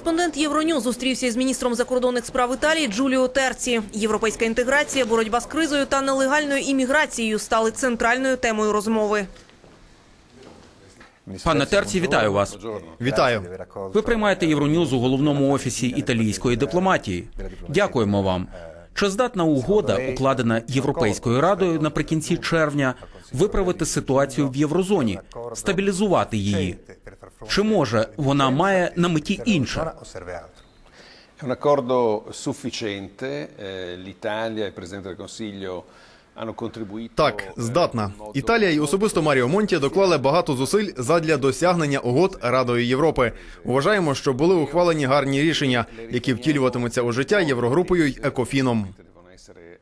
Кореспондент Євроню зустрівся із міністром закордонних справ Італії Джуліо Терці. Європейська інтеграція, боротьба з кризою та нелегальною імміграцією стали центральною темою розмови. Пане Терці, вітаю вас. Вітаю. Ви приймаєте Євроньюз у головному офісі італійської дипломатії. Дякуємо вам. Чи здатна угода, укладена Європейською радою наприкінці червня, виправити ситуацію в єврозоні, стабілізувати її? Чи може вона має на меті інше? È un accordo sufficiente, eh, l'Italia il Presidente del Consiglio. Так, eh, здатна. Італія і особисто Маріо Монті доклали багато зусиль задля досягнення угод Радою Європи. Вважаємо, що були ухвалені гарні рішення, які втілюватимуться у життя Єврогрупою й Екофіном.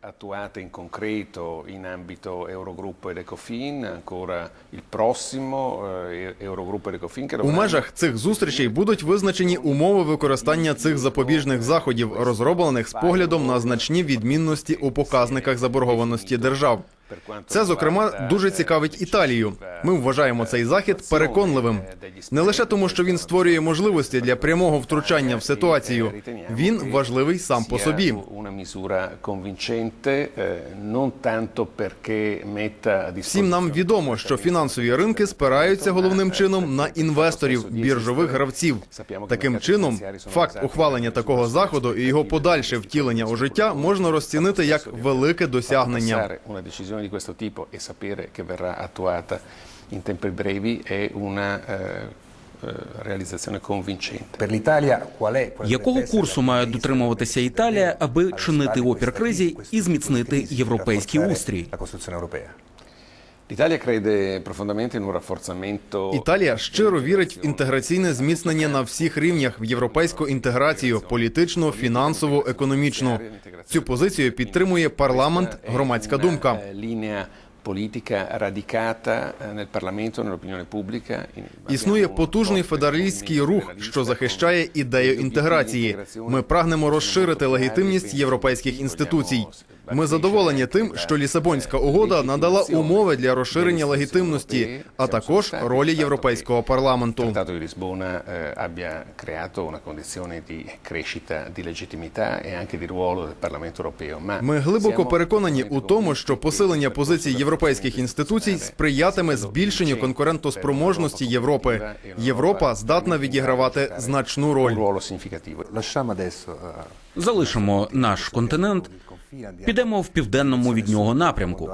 Attuate in concreto in ambito Eurogruppo ed Ecofin, ancora il prossimo eh, Eurogruppo ed Ecofin che У межах цих зустрічей будуть визначені умови використання цих запобіжних заходів, розроблених з поглядом на значні відмінності у показниках заборгованості держав. Це, зокрема, дуже цікавить Італію. Ми вважаємо цей захід переконливим не лише тому, що він створює можливості для прямого втручання в ситуацію. Він важливий сам по собі. Всім нам відомо, що фінансові ринки спираються головним чином на інвесторів, біржових гравців. Таким чином, факт ухвалення такого заходу і його подальше втілення у життя можна розцінити як велике досягнення. Decisione di questo tipo e sapere che verrà attuata in tempi brevi è una eh, eh, qual è? quale Якого курсу має дотримуватися Італія, аби чинити опір кризі і зміцнити європейський устрій? L'Italia crede profondamente in un rafforzamento Італія щиро вірить в інтеграційне зміцнення на всіх рівнях в європейську інтеграцію політичну, фінансову, економічну. Цю позицію підтримує парламент, громадська думка. Nel Parlamento, nell'opinione pubblica. In- Існує потужний федералістський рух, що захищає ідею інтеграції. Ми прагнемо розширити легітимність європейських інституцій. Ми задоволені тим, що Лісабонська угода надала умови для розширення легітимності, а також ролі європейського парламенту. Legittimità e Ми глибоко переконані у тому, що посилення позицій європейських інституцій сприятиме збільшенню конкурентоспроможності Європи. e Європа здатна відігравати значну роль. Залишимо наш континент, підемо в південному від нього напрямку.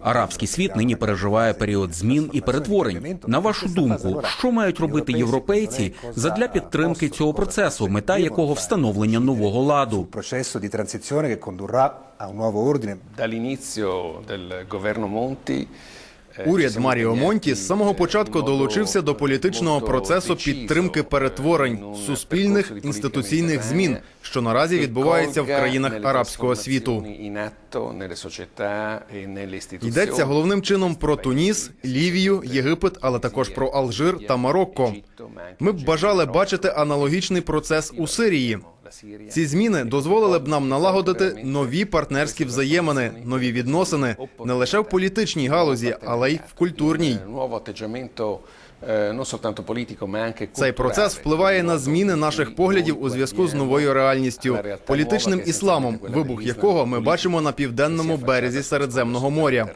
Арабський світ нині переживає період змін і перетворень. На вашу думку, що мають робити європейці задля підтримки цього процесу, мета якого встановлення нового ладу? Процесу di transizione che condurrà Уряд Маріо Монті з самого eh, початку долучився до політичного процесу підтримки перетворень, суспільних di politica інституційних змін, що наразі відбувається в країнах арабського світу. Йдеться головним чином про Туніс, Лівію, Єгипет, але також про Алжир та Марокко. Ми б бажали бачити аналогічний процес у Сирії. Ці зміни дозволили б нам налагодити нові партнерські взаємини, нові відносини не лише в політичній галузі, але й в культурній. Цей процес впливає на зміни наших поглядів у зв'язку з новою реальністю, політичним ісламом, вибух якого ми бачимо на південному березі Середземного моря.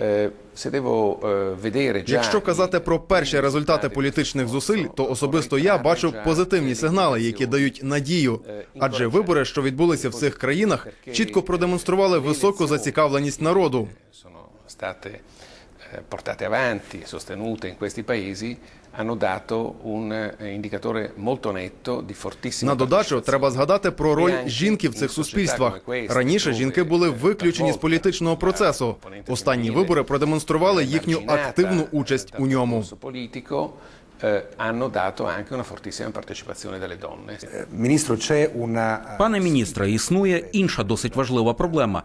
Е, se devo, е, vedere Якщо казати про перші результати політичних зусиль, то особисто я бачу позитивні сигнали, які дають надію. Адже вибори, що відбулися в цих країнах, чітко продемонстрували високу зацікавленість народу. sono state eh, portate avanti, sostenute in questi paesi, hanno dato un eh, indicatore molto netto di fortissima На додачу треба згадати про роль жінки в цих суспільствах. Раніше жінки були виключені з політичного процесу. Останні вибори продемонстрували їхню активну участь у ньому. Politico, hanno dato anche una fortissima partecipazione delle donne. Ministro, c'è una Пане міністре, існує інша досить важлива проблема.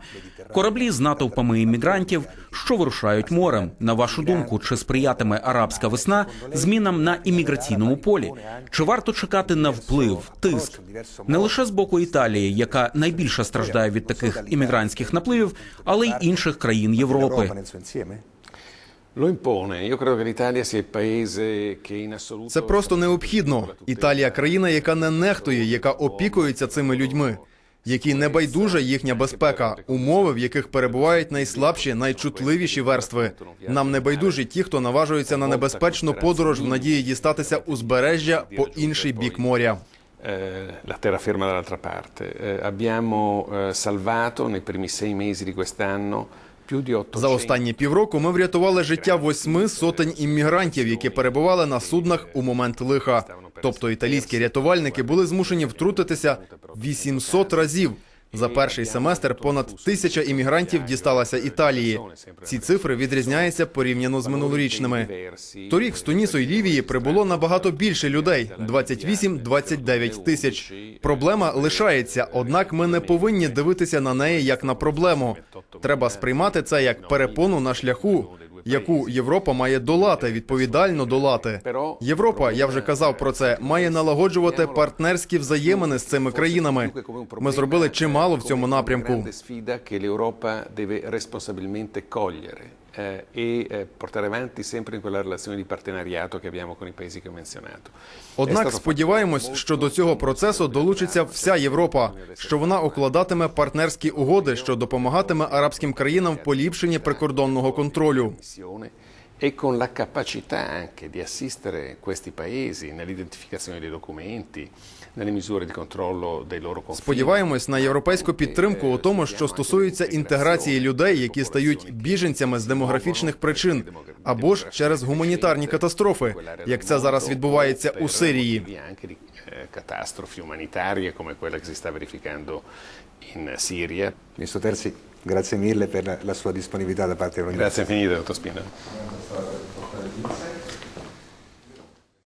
Кораблі з натовпами іммігрантів, що вирушають морем. На вашу думку, чи сприятиме арабська весна змінам на імміграційному полі? Чи варто чекати на вплив, тиск не лише з боку Італії, яка найбільше страждає від таких іммігрантських напливів, але й інших країн Європи? Це просто необхідно. Італія країна, яка не нехтує, яка опікується цими людьми, які не байдуже їхня безпека, умови, в яких перебувають найслабші, найчутливіші верстви. Нам не байдужі ті, хто наважується на небезпечну подорож в надії дістатися узбережжя по інший бік моря. Eh, la terraferma dall'altra parte. Eh, abbiamo eh, salvato nei primi sei mesi di quest'anno più di 800 За останні півроку ми врятували життя восьми сотень іммігрантів, які перебували на суднах у момент лиха. Тобто італійські рятувальники були змушені втрутитися 800 разів. За перший семестр понад тисяча іммігрантів дісталася Італії. Ці цифри відрізняються порівняно з минулорічними. Торік з Тунісу і Лівії прибуло набагато більше людей 28-29 тисяч. Проблема лишається, однак ми не повинні дивитися на неї як на проблему. Треба сприймати це як перепону на шляху, яку Європа має долати, відповідально долати. Європа, я вже казав про це, має налагоджувати партнерські взаємини з цими країнами. Ми зробили чимало в цьому напрямку. Eh, e eh, portare avanti sempre in quella relazione di partenariato che abbiamo con i paesi che ho menzionato. Однак сподіваємось, що до цього процесу долучиться вся Європа, що вона укладатиме партнерські угоди, що допомагатиме арабським країнам в поліпшенні прикордонного контролю. Missione e con la capacità anche di assistere questi paesi nell'identificazione dei documenti, nelle misure di controllo dei loro confini. Сподіваємось на європейську підтримку у тому, що стосується інтеграції людей, які стають біженцями з демографічних причин, або ж через гуманітарні катастрофи, як це зараз відбувається у Сирії. Via anche di eh, catastrofi umanitarie come quella che si sta verificando in Siria. Ministro Terzi, grazie mille per la sua disponibilità da parte dell'Unione. Grazie infinite, dottor Spina.